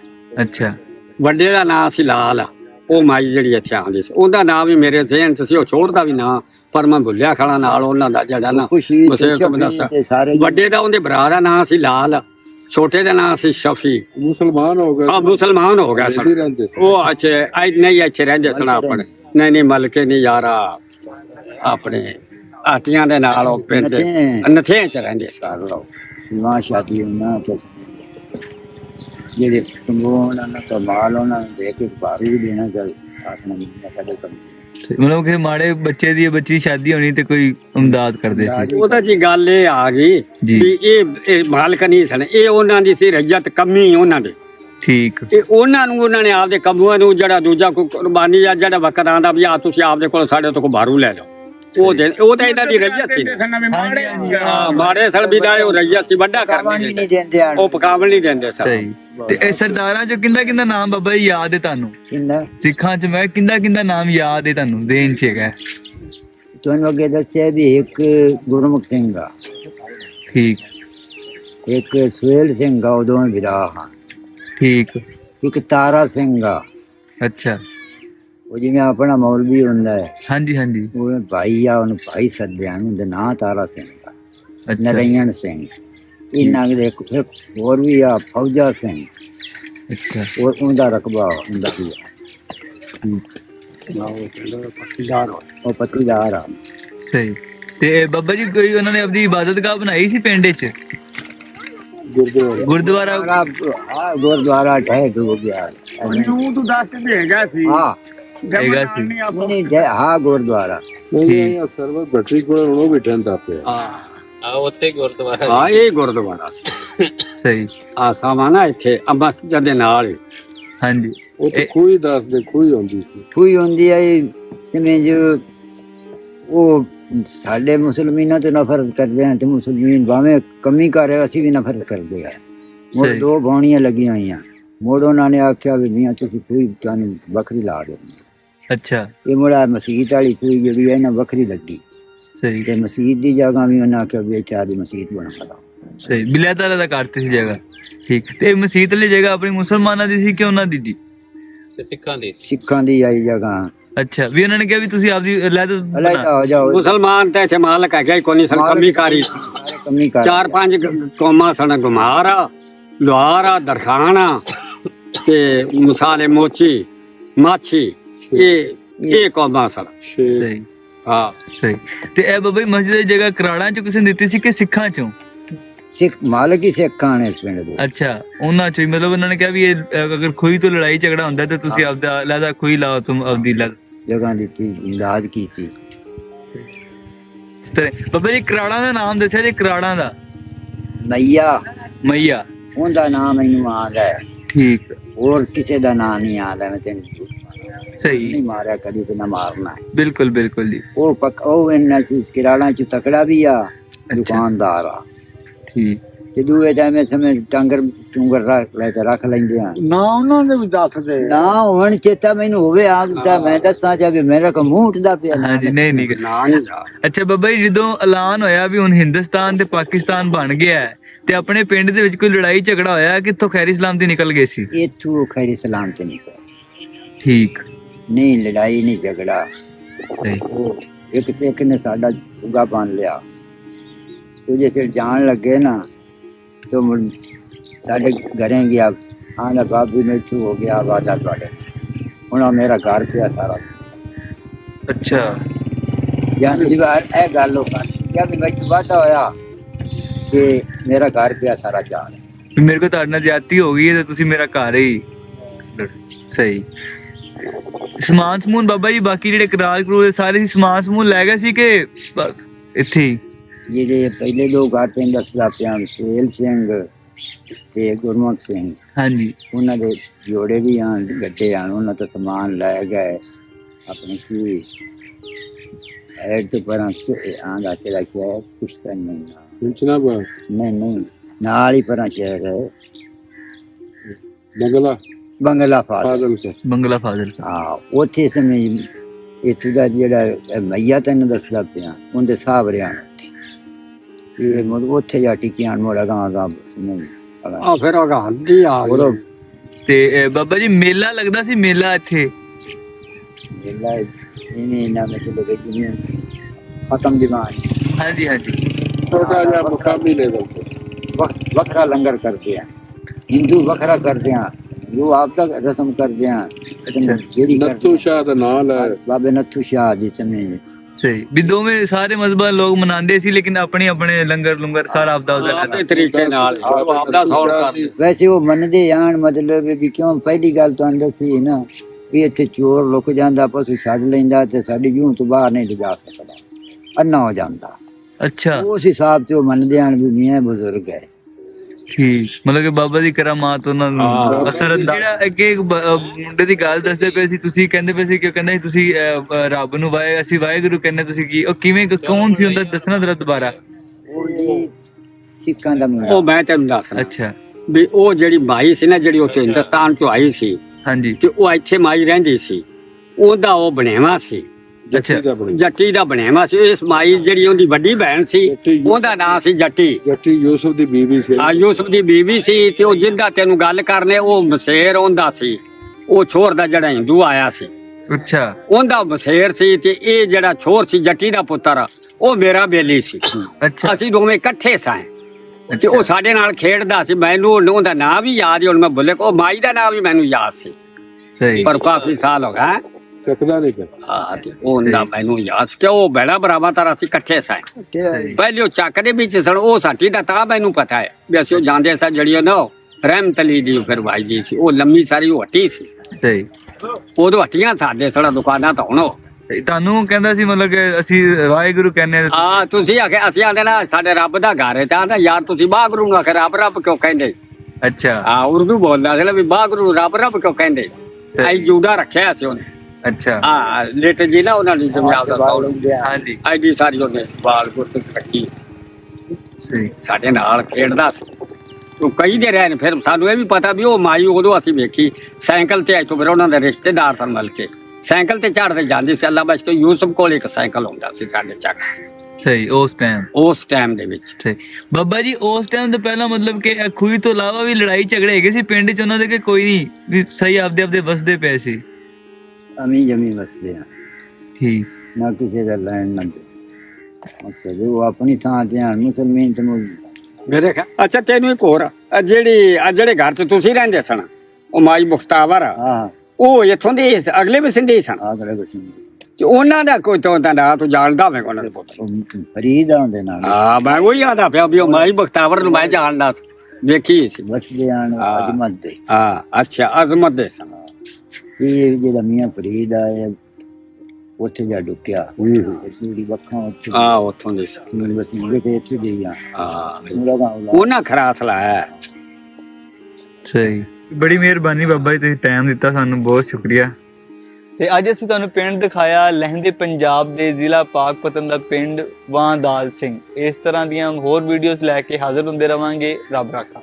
ਅੱਛਾ। ਵੱਡੇ ਦਾ ਨਾਂ ਸੀ ਲਾਲ ਉਹ ਮਾਈ ਜਿਹੜੀ ਇੱਥੇ ਆਂਦੀ ਸੀ। ਉਹਦਾ ਨਾਂ ਵੀ ਮੇਰੇ ਜ਼ਿਹਨ 'ਚ ਸੀ ਉਹ ਛੋੜਦਾ ਵੀ ਨਾਂ ਪਰ ਮੈਂ ਭੁੱਲਿਆ ਖੜਾ ਨਾਲ ਉਹਨਾਂ ਦਾ ਜਿਹੜਾ ਨਾ ਖੁਸ਼ੀ ਤੇ ਮੁਸੇਬ ਤੋਂ ਸ਼ਫੀ ਦੱਸਾਂ। ਤੇ ਸਾਰੇ ਵੱਡੇ ਦਾ ਉਹਦੇ ਭਰਾ ਦਾ ਨਾਂ ਸੀ ਲਾਲ ਛੋਟੇ ਦਾ ਨਾਂ ਸੀ ਸ਼ਫੀ। ਮੁਸਲਮਾਨ ਹੋ ਗਏ। ਆ ਮੁਸਲਮਾਨ ਹੋ ਗਿਆ ਸਨ। ਉਹ ਅੱਛੇ ਨਹੀਂ ਇੱਥੇ ਰਹਿੰਦੇ ਸਨ ਆਪਣੇ। ਨਹੀਂ ਨਹੀਂ ਮਲਕੇ ਨਹੀਂ ਯਾਰਾ। ਆਪਣੇ ਆਟੀਆਂ ਦੇ ਨਾਲ ਉਹ ਪਿੰਡ ਨਥੇ। ਚ ਰਹਿੰਦੇ ਸਨ। ਲਓ। ਵਿਆਹ ਸ਼ਾਦੀ ਉਹਨਾਂ ਤੇ ਜਿਹੜੇ ਕੰਗੋਣ ਉਹਨਾਂ ਤੋਂ ਮਾਲ ਉਹਨਾਂ ਨੂੰ ਦੇ ਕੇ ਬਾਹਰ ਵੀ ਦੇਣਾ ਚਾਹੀਦਾ ਆਪਣਾ ਮਹੀਨਾ ਸਾਡੇ ਕੰਮ ਮਤਲਬ ਕਿ ਮਾੜੇ ਬੱਚੇ ਦੀ ਬੱਚੀ ਸ਼ਾਦੀ ਹੋਣੀ ਤੇ ਕੋਈ ਇਮਦਾਦ ਕਰਦੇ ਸੀ। ਉਹਦਾ ਜੀ ਗੱਲ ਇਹ ਆ ਗਈ ਵੀ ਇਹ ਇਹ ਮਾਲਕ ਨਹੀਂ ਸਨ ਇਹ ਉਹਨਾਂ ਦੀ ਸੀ ਰਜਤ ਕਮੀ ਉਹਨਾਂ ਦੀ। ਠੀਕ। ਤੇ ਉਹਨਾਂ ਨੂੰ ਉਹਨਾਂ ਨੇ ਆਪਦੇ ਕੰਮੂਆਂ ਨੂੰ ਜਿਹੜਾ ਦੂਜਾ ਕੋਈ ਕੁਰਬਾਨੀ ਜਾਂ ਜਿਹੜਾ ਵਕਤ ਆਂਦਾ ਵੀ ਆ ਤੁਸੀਂ ਆਪਦੇ ਕੋਲ ਸਾਡੇ ਤੋਂ ਕੋ ਬਾਰੂ ਲੈ ਲਓ। ਉਹ ਦੇ ਉਹ ਤਾਂ ਇਹਨਾਂ ਦੀ ਰਜਤ ਸੀ। ਹਾਂ ਮਾੜੇ ਸਲਬੀਦਾ ਉਹ ਰਜਤ ਸੀ ਵੱਡਾ ਕਾਵਾਂ ਕਰਨੀ ਨਹੀਂ ਦਿੰਦੇ। ਆਣ ਉਹ ਪਕਾਵਣ ਨਹੀਂ ਦਿੰਦੇ ਸਹੀ। ਤੇ ਇਹ ਸਰਦਾਰਾਂ ਚੋਂ ਕਿੰਦਾ ਕਿੰਦਾ ਨਾਮ ਬਾਬਾ ਜੀ ਯਾਦ ਹੈ ਤੁਹਾਨੂੰ? ਕਿੰਨਾ? ਸਿੱਖਾਂ ਚ ਮੈਂ ਕਿੰਦਾ ਕਿੰਦਾ ਨਾਮ ਯਾਦ ਹੈ ਤੁਹਾਨੂੰ ਦੇਨ ਚ ਹੈਗਾ। ਤੁਹਾਨੂੰ ਅੱਗੇ ਦੱਸਿਆ ਵੀ ਇੱਕ ਗੁਰਮੁਖ ਸਿੰਘ ਆ। ਠੀਕ। ਇੱਕ ਸੁਹੇਲ ਸਿੰਘ ਆ ਉਹ ਦੋਵੇਂ ਵਿਰਾ ਹਨ। ਠੀਕ। ਇੱਕ ਤਾਰਾ ਸਿੰਘ ਆ। ਅੱਛਾ। ਉਹ ਜਿਵੇਂ ਆਪਣਾ ਮੌਲਵੀ ਹੁੰਦਾ ਹੈ। ਹਾਂਜੀ ਹਾਂਜੀ। ਉਹ ਭਾਈ ਆ ਉਹਨੂੰ ਭਾਈ ਸੱਦਿਆ ਨੂੰ ਦੇ ਨਾਂ ਤਾਰਾ ਸਿੰਘ ਅੱਛਾ। ਨਰੈਣ ਸਿੰਘ। ਇਹਨਾਂ ਦੇ ਇੱਕ ਹੋਰ ਵੀ ਆ ਫੌਜਾ ਸਿੰਘ। ਅੱਛਾ। ਉਹ ਉਹਦਾ ਰਕਬਾ ਹੁੰਦਾ ਵੀ ਆ। ਉਹ ਪਤੀਦਾਰ ਆ। ਸਹੀ। ਤੇ ਬਾਬਾ ਜੀ ਕੋਈ ਉਹਨਾਂ ਨੇ ਆਪਣੀ ਇਬਾਦਤਗਾਹ ਬਣਾਈ ਸੀ ਪਿੰਡ ਵਿੱਚ? ਗੁਰਦੁਆਰਾ। ਗੁਰਦੁਆਰਾ। ਸਾਰਾ ਆ ਗੁਰਦੁਆਰਾ ਠਹਿ ਹੋ ਗਿਆ। ਨੂੰ ਤੂੰ ਦੱਸ ਕੇ ਭੇਜਿਆ ਸੀ। ਹਾਂ। ਠਹਿ- ਹਾਂ ਗੁਰਦੁਆਰਾ। ਨਹੀਂ ਇਹ ਸਰਵਰ ਬੈਟਰੀ ਕੋਲ ਹੁਣ ਉਹ ਵੀ ਠੰਡਾ ਪਿਆ। ਹਾਂ। ਆ ਉੱਥੇ ਗੁਰਦੁਆਰਾ ਹਾਂ ਇਹ ਗੁਰਦੁਆਰਾ ਸੀ। ਸਹੀ। ਆ ਸਾਵਾ ਨਾ ਇੱਥੇ ਆ ਮਸਜਿਦ ਦੇ ਨਾਲ ਹੀ। ਹਾਂਜੀ। ਉਹ ਤੇ ਇਹ- ਖੂਹੀ ਦੱਸਦੇ ਖੂਹੀ ਹੁੰਦੀ ਸੀ। ਕੋਈ ਹੁੰਦੀ ਹੈ ਜਿਵੇਂ ਜੋ ਉਹ ਸਾਡੇ ਮੁਸਲਮਾਨਾਂ ਤੋਂ ਨਫ਼ਰਤ ਕਰਦੇ ਹਨ ਤੇ ਮੁਸਲਮਾਨ ਭਾਵੇਂ ਕਮੀ ਕਰੇ ਅਸੀਂ ਵੀ ਨਫ਼ਰਤ ਕਰਦੇ ਆ। ਮੁੜ ਸਹੀ। ਦੋ ਬਾਣੀਆਂ ਲੱਗੀਆਂ ਹੋਈਆਂ। ਮੁੜ ਉਹਨਾਂ ਨੇ ਆਖਿਆ ਵੀ ਮੀਆਂ ਤੁਸੀਂ ਕੋਈ ਤੁਹਾਨੂੰ ਵੱਖਰੀ ਲਾ ਦਿੰਦੇ ਅੱਛਾ। ਇਹ ਮੁੜਾ ਮਸਜਿਦ ਵਾਲੀ ਕੋਈ ਜਿਹੜੀ ਹੈ ਨਾ ਵੱਖਰੀ ਲੱਗੀ। ਸਹੀ। ਤੇ ਮਸਜਿਦ ਦੀ ਜਗ੍ਹਾ ਵੀ ਉਹਨਾਂ ਆਖਿਆ ਵੀ ਚਾਹ ਦੀ ਮਸਜਿਦ ਬਣਾ ਲਾ ਸਹੀ। ਬਿਲਾਦਾਲਾ ਦਾ ਕਰਤੀ ਸੀ ਜਗ੍ਹਾ। ਠੀਕ। ਤੇ ਮਸਜਿਦ ਵਾਲੀ ਜਗ੍ਹਾ ਆਪਣੀ ਮੁਸਲਮਾਨਾਂ ਦੀ ਸੀ ਕਿ ਉਹਨਾਂ ਦੀ ਜੀ ਤੇ ਸਿੱਖਾਂ ਦੀ ਸਿੱਖਾਂ ਦੀ ਆਈ ਜਗ੍ਹਾ। ਅੱਛਾ। ਵੀ ਉਹਨਾਂ ਨੇ ਕਿਹਾ ਵੀ ਤੁਸੀਂ ਆਪਦੀ ਲੈਦ ਅਲੱਗਾ ਹੋ ਜਾਓ। ਮੁਸਲਮਾਨ ਤਾਂ ਇੱਥੇ ਮਾਲਕ ਹੈਗਾ ਕੋਈ ਨਹੀਂ ਸਨ ਕਮੀ ਕਾਰੀ ਸਾਰੇ ਕਮੀ ਕਰ ਚਾਰ ਪੰਜ ਕੌਮਾਂ ਸਨ ਗੁਮਾਰ ਆ ਲੁਹਾਰ ਆ ਦਰਖਾਨ ਆ। ਤੇ ਮੁਸਾਲੇ ਮੋਚੀ ਮਾਛੀ ਇਹ ਇਹ ਕੌਮਾਂ ਸਨ ਸ਼ੇਰ ਸਹੀ। ਹਾਂ। ਸਹੀ। ਤੇ ਇਹ ਬਾਬਾ ਜੀ ਮਸਜਿਦ ਦੀ ਜਗ੍ਹਾ ਕਰਾੜਾਂ ਚ ਕਿਸੇ ਨੇ ਦਿੱਤੀ ਸੀ ਕਿ ਸਿੱਖਾਂ ਚੋਂ? ਸਿੱਖ ਮਾਲਕ ਹੀ ਸਿੱਖਾਂ ਨੇ ਇਸ ਪਿੰਡ ਦੇ। ਅੱਛਾ ਉਹਨਾਂ ਚੋਂ ਹੀ। ਮਤਲਬ ਉਹਨਾਂ ਨੇ ਕਿਹਾ ਵੀ ਇਹ ਅਗਰ ਖੋਈ ਤੋਂ ਲੜਾਈ ਝਗੜਾ ਹੁੰਦਾ ਤੇ ਤੁਸੀਂ ਆਪਦਾ ਲੈਦਾ ਖੋਈ ਲਾਓ ਤੁਮ ਆਪਦੀ ਲੈਦ ਜਗ੍ਹਾ ਦਿੱਤੀ ਇਮਦਾਦ ਕੀਤੀ। ਇਸ ਤਰ੍ਹਾਂ ਬਾਬਾ ਜੀ ਕਰਾੜਾਂ ਦਾ ਨਾਮ ਦੱਸਿਆ ਜੀ ਕਰਾੜਾਂ ਦਾ? ਨਈਆ। ਮਈਆ। ਉਹਦਾ ਨਾਮ ਮੈਨੂੰ ਆਂਦਾ ਹੈ। ਠੀਕ ਹੋਰ ਕਿਸੇ ਦਾ ਨਾਂ ਨਹੀਂ ਆਦਾ ਮੈਂ ਤੈਨੂੰ। ਸਹੀ। ਨਹੀਂ ਮਾਰਿਆ ਕਦੀ ਤੇ ਨਾ ਮਾਰਨਾ ਹੈ। ਬਿਲਕੁਲ ਬਿਲਕੁਲ ਜੀ। ਉਹ ਪੱਕ ਉਹ ਇਹਨਾਂ ਚ ਕਿਰਾਣਾ ਚ ਤਕੜਾ ਵੀ ਆ ਦੁਕਾਨਦਾਰ ਆ। ਠੀਕ। ਤੇ ਦੂਏ ਟਾਈਮ ਸਮੇਂ ਟਾਂਗਰ ਟੁੰਗਰ ਰੱਖ ਲੈ ਤੇ ਰੱਖ ਲੈਂਦੇ ਆ। ਨਾ ਉਹਨਾਂ ਦੇ ਵੀ ਦੱਸਦੇ ਨਾ ਹੁਣ ਚੇਤਾ ਮੈਨੂੰ ਹੋਵੇ ਆਪ ਦਾ ਮੈਂ ਦੱਸਾਂ ਚਾਹੇ ਮੇਰਾ ਕੋ ਮੂੰਹ ਉੱਠਦਾ ਪਿਆ ਨਾ ਹਾਂਜੀ ਨਹੀਂ ਨਹੀਂ ਨਾ ਨਹੀਂ। ਅੱਛਾ ਬੱਬਾ ਜੀ ਜਦੋਂ ਐਲਾਨ ਹੋਇਆ ਵੀ ਹੁਣ ਹਿੰਦੁਸਤਾਨ ਤੇ ਪਾਕਿਸਤਾਨ ਬਣ ਗਿਆ ਹੈ, ਤੇ ਆਪਣੇ ਪਿੰਡ ਦੇ ਵਿੱਚ ਕੋਈ ਲੜਾਈ ਝਗੜਾ ਹੋਇਆ ਕਿੱਥੋਂ ਖੈਰ ਇਸਲਾਮ ਦੀ ਨਿਕਲ ਗਏ ਸੀ? ਇਥੋਂ ਖੈਰ ਸਲਾਮ ਤੇ ਨਿਕਲ ਠੀਕ। ਨਹੀਂ ਲੜਾਈ ਨਹੀਂ ਝਗੜਾ। ਸਹੀ ਉਹ ਇੱਕ ਸਿੱਖ ਨੇ ਸਾਡਾ ਚੁੱਗਾ ਬੰਨ ਲਿਆ। ਜੇ ਫਿਰ ਜਾਣ ਲੱਗੇ ਨਾ तो ਮੁੜ- ਸਾਡੇ ਘਰੇ ਗਿਆ। ਆਂਦਾ ਬਾਬੂ ਨੇ ਇੱਥੋਂ ਹੋ ਗਿਆ ਵਾਦਾ ਤੁਹਾਡੇ ਹੁਣ ਆਹ ਮੇਰਾ ਘਰ ਪਿਆ ਸਾਰਾ। ਅੱਛਾ। ਜਾਂ ਦੀ ਵਾਰ ਇਹ ਗੱਲ ਲੋਕਾਂ ਨੇ ਕਿਹਾ ਵੀ ਮੈਨੂੰ ਵਾਦਾ ਹੋਇਆ ਕਿ ਮੇਰਾ ਘਰ ਪਿਆ ਸਾਰਾ ਵੀ ਮੇਰੇ ਕੋਲ ਤੁਹਾਡੇ ਨਾਲ ਜ਼ਿਆਦਤੀ ਹੋ ਗਈ ਹੈ ਤੇ ਤੁਸੀਂ ਮੇਰਾ ਘਰ ਹੀ ਸਹੀ। ਸਮਾਨ ਸਮੂਨ ਬਾਬਾ ਜੀ ਬਾਕੀ ਜਿਹੜੇ ਕਰਾਰ ਕਰੂ ਦੇ ਸਾਰੇ ਸੀ ਸਮਾਨ ਸਮੂਨ ਲੈ ਗਏ ਸੀ ਕਿ ਬ- ਇੱਥੇ ਹੀ? ਜਿਹੜੇ ਪਹਿਲੇ ਲੋਕ ਆ ਪਿੰਡ ਦੱਸਦਾ ਪਿਆ ਸੁਹੇਲ ਸਿੰਘ ਤੇ ਗੁਰਮੁਖ ਸਿੰਘ। ਹਾਂਜੀ। ਉਹਨਾਂ ਦੇ ਜੋੜੇ ਵੀ ਆਣ ਗੱਡੇ ਆਣ ਉਹਨਾਂ ਤੋਂ ਸਮਾਨ ਲੈ ਗਏ। ਆਪਣੇ ਕੀ? ਐਡ ਤੋਂ ਪਰਾਂ ਆਂਦਾ ਕਿਹੜਾ ਸ਼ਹਿਰ ਪੁੱਛਤਾ ਨਹੀਂ ਨਾ। ਪਿੰਚਨਾ ਬਾ ਨਹੀਂ ਨਹੀਂ ਨਾਲ ਹੀ ਪਰਾਂ ਸ਼ਹਿਰ ਹੈ। ਬੰਗਲਾ। ਬੰਗਲਾ ਫਾਜ਼ਲ ਕੇ ਬੰਗਲਾ ਫਾਜ਼ਲ ਹਾਂ ਉੱਥੇ ਸਮੇਂ ਇੱਥੋਂ ਦਾ ਜਿਹੜਾ ਇਹ ਮਈਆ ਤੈਨੂੰ ਦੱਸਦਾ ਪਿਆ ਉਹਦੇ ਸਾਹਬਰਿਆਂ ਇਹ ਮੁੜ ਉੱਥੇ ਜਾ ਟਿਕਿਆਣ ਮੋੜਾ ਗਾਂ ਦਾ ਸਮੇਂ ਆ ਫਿਰ ਉਹ ਗਾਂਧੀ ਆ ਗਈ। ਤੇ ਅਹ, ਬਾਬਾ ਜੀ ਮੇਲਾ ਲੱਗਦਾ ਸੀ ਮੇਲਾ ਇੱਥੇ? ਜਿਹੜਾ ਇਹਨੇ ਨਾ ਮਤਲਬ ਜਿਵੇਂ ਖਤਮ ਦੀਵਾਨ ਹਾਂਜੀ ਹਾਂਜੀ। ਛੋਟਾ ਜਿਹਾ ਮੁਕਾਮੀ ਲੈਵਲ ਤੇ वक्त वखरा लंगर करते हैं हिंदू वखरा करते हैं जो आप तक रस्म करते हैं ਜਿਹੜੀ ਨੱਥੂ ਸ਼ਾਹ ਦਾ ਨਾਂ ਲੈ ਬਾਬੇ ਨੱਥੂ ਸ਼ਾਹ ਜੀ ਸਮੇਂ ਸਹੀ ਵੀ ਦੋਵੇਂ ਸਾਰੇ ਮਜ਼ਹਬਾਂ ਲੋਕ ਮਨਾਉਂਦੇ ਸੀ ਲੇਕਿਨ ਆਪਣੇ ਆਪਣੇ ਲੰਗਰ ਲੰਗਰ ਸਾਰਾ ਆਪਦਾ ਉਹਦਾ ਆਪਦੇ ਤਰੀਕੇ ਨਾਲ ਆਪ ਦਾ ਸੌਣ ਕਰਦੇ ਵੈਸੇ ਉਹ ਮੰਨਦੇ ਆਣ ਮਤਲਬ ਵੀ ਕਿਉਂ ਪਹਿਲੀ ਗੱਲ ਤੁਹਾਨੂੰ ਦੱਸੀ ਨਾ ਵੀ ਇੱਥੇ ਚੋਰ ਲੁਕ ਜਾਂਦਾ ਪਸ਼ੂ ਛੱਡ ਲੈਂਦਾ ਤੇ ਸਾਡੀ ਜੂੰ ਤੋਂ ਬਾਹਰ ਨਹੀਂ ਲਿਜਾ ਸਕਦਾ ਅੰਨਾ ਹੋ ਜਾਂਦਾ ਅੱਛਾ। ਉਸ ਹਿਸਾਬ ਤੇ ਉਹ ਮੰਨਦੇ ਆਣ ਵੀ ਮੀਆਂ ਬਜ਼ੁਰਗ ਹੈ। ਠੀਕ। ਮਤਲਬ ਕਿ ਬਾਬਾ ਦੀ ਕਰਾਮਾਤ ਉਹਨਾਂ ਨੂੰ। ਅਸਰ ਜਿਹੜਾ ਅੱਗੇ ਇੱਕ ਮੁੰਡੇ ਦੀ ਗੱਲ ਦੱਸਦੇ ਪਏ ਸੀ ਤੁਸੀਂ ਕਹਿੰਦੇ ਪਏ ਸੀ ਕਿ ਕਹਿੰਦਾ ਸੀ ਤੁਸੀਂ ਰੱਬ ਨੂੰ ਵਾਹਿ ਅਸੀਂ ਵਾਹਿਗੁਰੂ ਕਹਿੰਦੇ ਤੁਸੀਂ ਕੀ ਉਹ ਕਿਵੇਂ ਕੌਣ ਸੀ ਹੁੰਦਾ ਦੱਸਣਾ ਜਰਾ ਦੁਬਾਰਾ। ਉਹ ਜੀ ਸਿੱਖਾਂ ਦਾ ਮੁੰਡਾ। ਉਹ ਮੈਂ ਤੈਨੂੰ ਦੱਸਣਾ। ਅੱਛਾ। ਵੀ ਉਹ ਜਿਹੜੀ ਮਾਈ ਸੀ ਨਾ ਜਿਹੜੀ ਉੱਥੇ ਹਿੰਦੁਸਤਾਨ ਚੋਂ ਆਈ ਸੀ ਹਾਂਜੀ। ਤੇ ਉਹ ਇੱਥੇ ਮਾਈ ਰਹਿੰਦੀ ਸੀ। ਉਹਦਾ ਉਹ ਬਣੇਵਾ ਸੀ। ਜੱਟੀ ਦਾ ਬਣੀ ਜੱਟੀ ਦਾ ਸੀ ਇਸ ਮਾਈ ਜਿਹੜੀ ਉਹਦੀ ਵੱਡੀ ਭੈਣ ਸੀ ਉਹਦਾ ਨਾਂ ਸੀ ਜੱਟੀ। ਜੱਟੀ ਯੂਸਫ ਦੀ ਬੀਵੀ ਸੀ। ਆ ਯੂਸਫ ਦੀ ਬੀਵੀ ਸੀ ਤੇ ਉਹ ਜਿੱਦਾਂ ਤੈਨੂੰ ਗੱਲ ਕਰਨੇ ਉਹ ਮਸੇਰ ਹੁੰਦਾ ਸੀ। ਉਹ ਛੋਰ ਦਾ ਜਿਹੜਾ ਹਿੰਦੂ ਆਇਆ ਸੀ। ਅੱਛਾ। ਉਹਦਾ ਮਸੇਰ ਸੀ ਤੇ ਇਹ ਜਿਹੜਾ ਛੋਰ ਸੀ ਜੱਟੀ ਦਾ ਪੁੱਤਰ ਉਹ ਮੇਰਾ ਬੇਲੀ ਸੀ। ਅੱਛਾ। ਅਸੀਂ ਦੋਵੇਂ ਇਕੱਠੇ ਸਾਂ। ਤੇ ਉਹ ਸਾਡੇ ਨਾਲ ਖੇਡਦਾ ਸੀ। ਮੈਨੂੰ ਉਹਦਾ ਨਾਂ ਵੀ ਯਾਦ ਹੈ ਹੁਣ ਮੈਂ ਭੁੱਲੇ ਉਹ ਮਾਈ ਦਾ ਨਾਂ ਵੀ ਮੈਨੂੰ ਯਾਦ ਸੀ। ਸਹੀ। ਪਰ ਕਾਫੀ ਸਾਲ ਹੋ ਗਏ ਚੱਕਦਾ ਨਹੀਂ ਪਿਆ ਹਾਂ ਤੇ ਉਹਦਾ ਮੈਨੂੰ ਯਾਦ ਸੀ ਕਿ ਉਹ ਬੜਾ ਬਰਾਬਰ ਤਰ੍ਹਾਂ ਅਸੀਂ ਇਕੱਠੇ ਸਾਂ। ਸਹੀ। ਪਹਿਲੇ ਉਹ ਚੱਕ ਦੇ ਵਿੱਚ ਸਨ ਉਹ ਸਾਡੀ ਦਾ ਤਾਂ ਮੈਨੂੰ ਪਤਾ ਹੈ ਵੀ ਅਸੀਂ ਉਹ ਜਾਂਦੇ ਸਾਂ ਉਹ ਨਾ ਉਹ ਰਹਿਮਤ ਅਲੀ ਦੀ ਫਿਰ ਵਾਈ ਦੀ ਸੀ ਉਹ ਲੰਮੀ ਸਾਰੀ ਉਹ ਹੱਟੀ ਸੀ। ਸਹੀ। ਉਦੋਂ ਹੱਟੀਆਂ ਸਾਡੇ ਸੜਾ ਦੁਕਾਨਾਂ ਤੋਂ ਹੁਣ ਉਹ। ਤੁਹਾਨੂੰ ਕਹਿੰਦਾ ਸੀ ਮਤਲਬ ਕਿ ਅਸੀਂ ਵਾਹਿਗੁਰੂ ਕਹਿੰਦੇ ਹਾਂ। ਆ ਤੁਸੀਂ ਆਖੇ ਅਸੀਂ ਆਂਦੇ ਨਾ ਸਾਡੇ ਰੱਬ ਦਾ ਘਰ ਹੈ ਤਾਂ ਯਾਰ ਤੁਸੀਂ ਬਾਗਰੂ ਨੂੰ ਆਖੇ ਰੱਬ ਰੱਬ ਕਿਉਂ ਕਹਿੰਦੇ? ਅੱਛਾ। ਆ ਉਰਦੂ ਬੋਲਦਾ ਸੀ ਨਾ ਵੀ ਬਾਗਰੂ ਨੂੰ ਰੱਬ ਰੱਬ ਕਿਉਂ ਕਹਿੰਦੇ? ਆਈ ਜੂੜਾ ਰੱਖਿਆ ਸੀ ਉਹਨੇ। ਅੱਛਾ। ਆ ਲੇਟ ਜੀ ਨਾ ਉਹਨਾਂ ਦੀ ਜਮਿਆ ਦਾ ਸੌਲ ਹਾਂਜੀ। ਐਡੀ ਸਾਰੀ ਉਹਨੇ ਬਾਲ ਗੁਰਤ ਰੱਖੀ ਸਹੀ ਸਾਡੇ ਨਾਲ ਖੇਡਦਾ ਸੀ। ਉਹ ਕਈ ਦੇ ਰਹੇ ਨੇ ਫਿਰ ਸਾਨੂੰ ਇਹ ਵੀ ਪਤਾ ਵੀ ਉਹ ਮਾਈ ਉਦੋਂ ਅਸੀਂ ਵੇਖੀ ਸਾਈਕਲ ਤੇ ਅੱਜ ਤੋਂ ਫਿਰ ਉਹਨਾਂ ਦੇ ਰਿਸ਼ਤੇਦਾਰ ਸਨ ਮਿਲ ਕੇ। ਸਾਈਕਲ ਤੇ ਚੜਦੇ ਜਾਂਦੇ ਸੀ ਅੱਲਾ ਬਸ ਯੂਸਫ ਕੋਲ ਇੱਕ ਸਾਈਕਲ ਹੁੰਦਾ ਸੀ ਸਾਡੇ ਚੱਕ। ਸਹੀ ਉਸ ਟਾਈਮ ਉਸ ਟਾਈਮ ਦੇ ਵਿੱਚ। ਸਹੀ। ਬਾਬਾ ਜੀ ਉਸ ਟਾਈਮ ਤੋਂ ਪਹਿਲਾਂ ਮਤਲਬ ਕਿ ਖੂਹੀ ਤੋਂ ਇਲਾਵਾ ਵੀ ਲੜਾਈ ਝਗੜੇ ਹੈਗੇ ਸੀ ਪਿੰਡ 'ਚ ਉਹਨਾਂ ਦੇ ਕਿ ਕੋਈ ਨਹੀਂ ਵੀ ਸਹੀ ਆਪਦੇ ਆਪਦੇ ਵਸਦੇ ਪਏ ਸੀ? ਅਮੀ ਜਮੀ ਵਸਦੇ ਆ। ਠੀਕ। ਨਾ ਕਿਸੇ ਦਾ ਲੈਣ ਨਾ ਦੇ। ਮਕਸਦ ਉਹ ਆਪਣੀ ਥਾਂ ਤੇ ਹਨ ਮੁਸਲਮਾਨ ਤੇ ਮੇਰੇ ਖਿਆਲ ਅੱਛਾ ਤੈਨੂੰ ਇੱਕ ਹੋਰ ਆਹ ਜਿਹੜੀ ਆ ਜਿਹੜੇ ਘਰ 'ਚ ਤੁਸੀਂ ਰਹਿੰਦੇ ਸਨ ਉਹ ਮਾਈ ਮੁਖਤਾਵਰ ਆਹ ਉਹ ਇੱਥੋਂ ਦੇ ਹੀ ਸ- ਅਗਲੇ ਵਸਿੰਦੇ ਹੀ ਸਨ? ਆਗਰੇ ਬਸੀ ਤੇ ਉਹਨਾਂ ਦਾ ਕੋਈ ਤੋਂ ਤਾਂ ਨਾਂ ਤੂੰ ਜਾਣਦਾ ਹੋਵੇਗਾ ਉਹਨਾਂ ਦੇ ਪੁੱਤ। ਫਰੀਦ ਆਉਂਦੇ ਨਾਲ। ਹਾਂ ਮੈਂ ਉਹੀ ਆਦਾ ਪਿਆ ਵੀ ਉਹ ਮਾਈ ਮੁਖਤਾਵਰ ਨੂੰ ਮੈਂ ਜਾਣਦਾ ਸੀ। ਵੇਖੀ ਸੀ। ਵਸਦੇ ਆਣ ਹਾਂ। ਅਜਮਤ ਦੇ। ਹਾਂ ਅੱਛਾ ਅਜ਼ਮਤ ਦੇ ਸਨ। ਇਹ ਜਿਹੜਾ ਮੀਆਂ ਫਰੀਦ ਆਏ ਉੱਥੇ ਜਾ ਡੁੱਕਿਆ। ਪੂਰੀ ਵੱਖਾਂ ਉੱਥੇ ਆ ਉੱਥੋਂ ਦੇ ਸੀ ਵਸੀਲੇ ਤੇ ਇੱਥੇ ਗਈ ਆ ਉਹਨਾਂ ਖਰਾਸ ਲਾਇਆ। ਸਹੀ। ਬੜੀ ਮਿਹਰਬਾਨੀ ਬਾਬਾ ਜੀ ਤੁਸੀਂ ਟਾਈਮ ਦਿੱਤਾ ਸਾਨੂੰ ਬਹੁਤ ਸ਼ੁਕਰੀਆ। ਤੇ ਅੱਜ ਅਸੀਂ ਤੁਹਾਨੂੰ ਪਿੰਡ ਦਿਖਾਇਆ ਲਹਿੰਦੇ ਪੰਜਾਬ ਦੇ ਜ਼ਿਲ੍ਹਾ ਪਾਕਪਤਨ ਦਾ ਪਿੰਡ ਵਾਂਦਾਲ ਸਿੰਘ। ਇਸ ਤਰ੍ਹਾਂ ਦੀਆਂ ਹੋਰ ਵੀਡੀਓਜ਼ ਲੈ ਕੇ ਹਾਜ਼ਰ ਹੁੰਦੇ ਰਵਾਂਗੇ। ਰੱਬ ਰਾਖਾ।